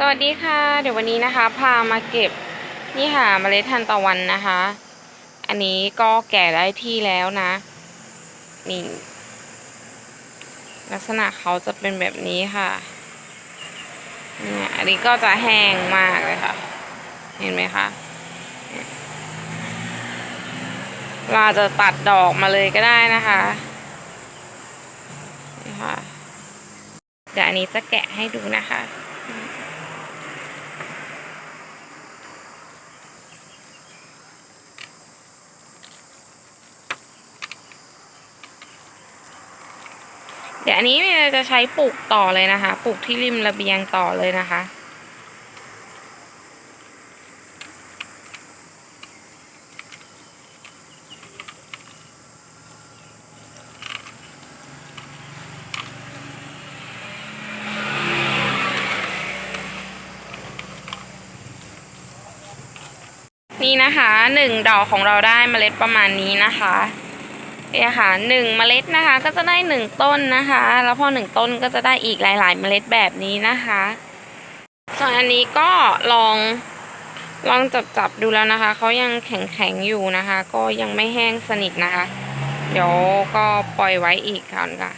สวัสดีค่ะ เดี๋ยววันนี้นะคะ พามาเก็บนี่ค่ะเมล็ดทานตะวันนะคะ อันนี้ก็แก่ได้ที่แล้วนะ นี่ ลักษณะเขาจะเป็นแบบนี้ค่ะเนี่ยอันนี้ก็จะแห้งมากเลยค่ะ เห็นไหมคะเนี่ยเราจะตัดดอกมาเลยก็ได้นะคะนี่ค่ะเดี๋ยวอันนี้จะแกะให้ดูนะคะ เดี๋ยวอันนี้เนี่ยจะใช้ปลูกต่อเลยนะคะ ปลูกที่ริมระเบียงต่อเลยนะคะ นี่นะคะหนึ่งดอกของเราได้เมล็ดประมาณนี้นะคะ เนี่ยค่ะหนึ่งเมล็ดนะคะ ก็จะได้หนึ่งต้นนะคะ แล้วพอหนึ่งต้นก็จะได้อีกหลาย ๆ เมล็ดแบบนี้นะคะ ส่วนอันนี้ก็ลองลองจับจับดูแล้วนะคะเขายังแข็งแข็งอยู่นะคะ ก็ยังไม่แห้งสนิทนะคะ เดี๋ยวก็ปล่อยไว้อีกก่อนค่ะ